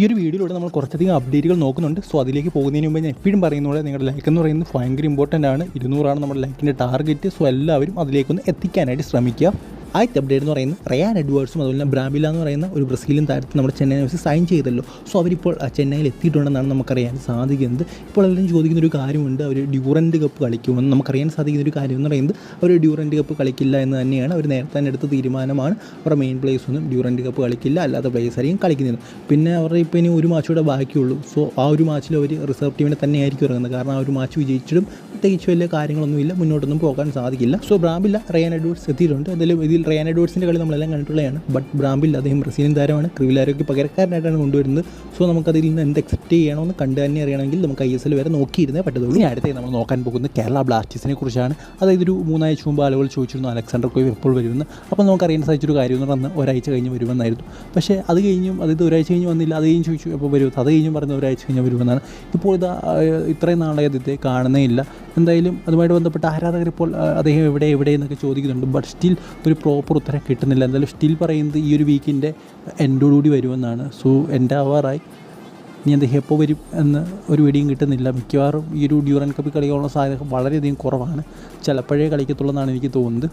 ഈ ഒരു വീഡിയോയിലൂടെ നമ്മൾ കുറച്ചധികം അപ്ഡേറ്റുകൾ നോക്കുന്നുണ്ട്. സോ അതിലേക്ക് പോകുന്നതിന് മുമ്പ് ഞാൻ എപ്പോഴും പറയുന്ന പോലെ നിങ്ങളുടെ ലൈക്ക് എന്ന് പറയുന്നത് ഭയങ്കര ഇമ്പോർട്ടന്റ് ആണ്. ഇരുന്നൂറാണ് നമ്മുടെ ലൈക്കിന്റെ ടാർഗറ്റ് സോ എല്ലാവരും അതിലേക്കൊന്ന് എത്തിക്കാനായിട്ട് ശ്രമിക്കുക. ആദ്യത്തെ അപ്ഡേറ്റ് എന്ന് പറയുന്നത് റയാൻ എഡ്വേർഡ്സും അതുപോലെ തന്നെ ബ്രാബില എന്ന് പറയുന്ന ഒരു ബ്രസീലിയൻ താരത്തിൽ നമ്മുടെ ചെന്നൈ എഫ് സൈൻ ചെയ്തല്ലോ. സോ അവരിപ്പോൾ ചെന്നൈയിൽ എത്തിയിട്ടുണ്ടെന്നാണ് നമുക്കറിയാൻ സാധിക്കുന്നത്. ഇപ്പോൾ എല്ലാവരും ചോദിക്കുന്ന ഒരു കാര്യമുണ്ട്. അവർ ഡ്യൂറന്റ് കപ്പ് കളിക്കുമെന്ന് നമുക്കറിയാൻ സാധിക്കുന്ന ഒരു കാര്യം എന്ന് പറയുന്നത് അവർ ഡ്യൂറന്റ് കപ്പ് കളിക്കില്ല എന്ന് തന്നെയാണ് അവർ നേരത്തെ തന്നെ എടുത്ത തീരുമാനമാണ്. അവരുടെ മെയിൻ പ്ലേസ് ഒന്നും ഡ്യൂറന്റ് കപ്പ് കളിക്കില്ല. അല്ലാത്ത പ്ലേസ് ആയിരിക്കും കളിക്കുന്നത് പിന്നെ അവരുടെ ഇപ്പോൾ ഇനി ഒരു മാച്ച് കൂടെ ബാക്കിയുള്ളൂ. സോ ആ ഒരു മാച്ചിൽ അവർ റിസർവ് ടീമിനെ തന്നെ ആയിരിക്കും ഇറങ്ങുന്നത്. കാരണം ആ ഒരു മാച്ച് വിജയിച്ചിട്ടും പ്രത്യേകിച്ച് വലിയ കാര്യങ്ങളൊന്നുമില്ല. മുന്നോട്ടൊന്നും പോകാൻ സാധിക്കില്ല. സോ ബ്രാബില്ല റയാൻ എഡ്വേർഡ്സ് എത്തിയിട്ടുണ്ട്. എന്തായാലും ഇതിൽ റയാൻ എഡ്വേർഡ്സിന്റെ കളി നമ്മളെല്ലാം കണ്ടിട്ടുള്ളതാണ്. ബട്ട് ബ്രാമ്പിൽ അദ്ദേഹം ബ്രസീലിയൻ താരമാണ്. ക്രിവിലാരോയ്ക്ക് പകരക്കാരനായിട്ടാണ് കൊണ്ടുവരുന്നത്. സോ നമുക്കതിൽ നിന്ന് എന്ത് എക്സെപ്റ്റ് ചെയ്യണമെന്ന് കണ്ടു തന്നെ അറിയണമെങ്കിൽ നമുക്ക് ഐ എസ് എൽ വരെ നോക്കിയിരുന്നേ പറ്റത്തുള്ളൂ. ഇനി അടുത്തേ നമ്മൾ നോക്കാൻ പോകുന്ന കേരള ബ്ലാസ്റ്റേഴ്സിനെ കുറിച്ചാണ്. അതായത് ഒരു മൂന്നാഴ്ച മുമ്പ് ആളുകൾ ചോദിച്ചിരുന്നു അലക്സാണ്ടർ കോയ് എപ്പോൾ വരുമെന്ന്. അപ്പോൾ നമുക്ക് അറിയാൻ സാധിച്ചൊരു കാര്യം എന്ന് പറഞ്ഞാൽ ഒരാഴ്ച കഴിഞ്ഞ് വരുമെന്നായിരുന്നു. പക്ഷേ അത് കഴിഞ്ഞും അതായത് ഒരാഴ്ച കഴിഞ്ഞ് വന്നില്ല. അത് കഴിഞ്ഞ് ചോദിച്ചു എപ്പോൾ വരും? അത് കഴിഞ്ഞും പറഞ്ഞ ഒരാഴ്ച കഴിഞ്ഞ് വരുമെന്നാണ്. ഇപ്പോൾ ഇതാ ഇത്രയും നാളെ അദ്ദേഹത്തെ കാണുന്നേ ഇല്ല. എന്തായാലും അതുമായിട്ട് ബന്ധപ്പെട്ട ആരാധകർ ഇപ്പോൾ അദ്ദേഹം എവിടെ എവിടെ എന്നൊക്കെ ചോദിക്കുന്നുണ്ട്. ബട്ട് സ്റ്റിൽ ഒരു പ്രോപ്പർ ഉത്തരം കിട്ടുന്നില്ല. എന്തായാലും സ്റ്റിൽ പറയുന്നത് ഈ ഒരു വീക്കിന്റെ എൻഡോടുകൂടി വരുമെന്നാണ്. സോ എന്റെ ആവാറായി. ഇനി അദ്ദേഹം എപ്പോൾ വരും എന്ന് ഒരു വെടിയും കിട്ടുന്നില്ല. മിക്കവാറും ഈ ഒരു ഡ്യൂറൻ കപ്പിൽ കളിക്കാനുള്ള സാധ്യത വളരെയധികം കുറവാണ്. ചിലപ്പോഴേ കളിക്കത്തുള്ളൂ എന്നാണ് എനിക്ക് തോന്നുന്നത്.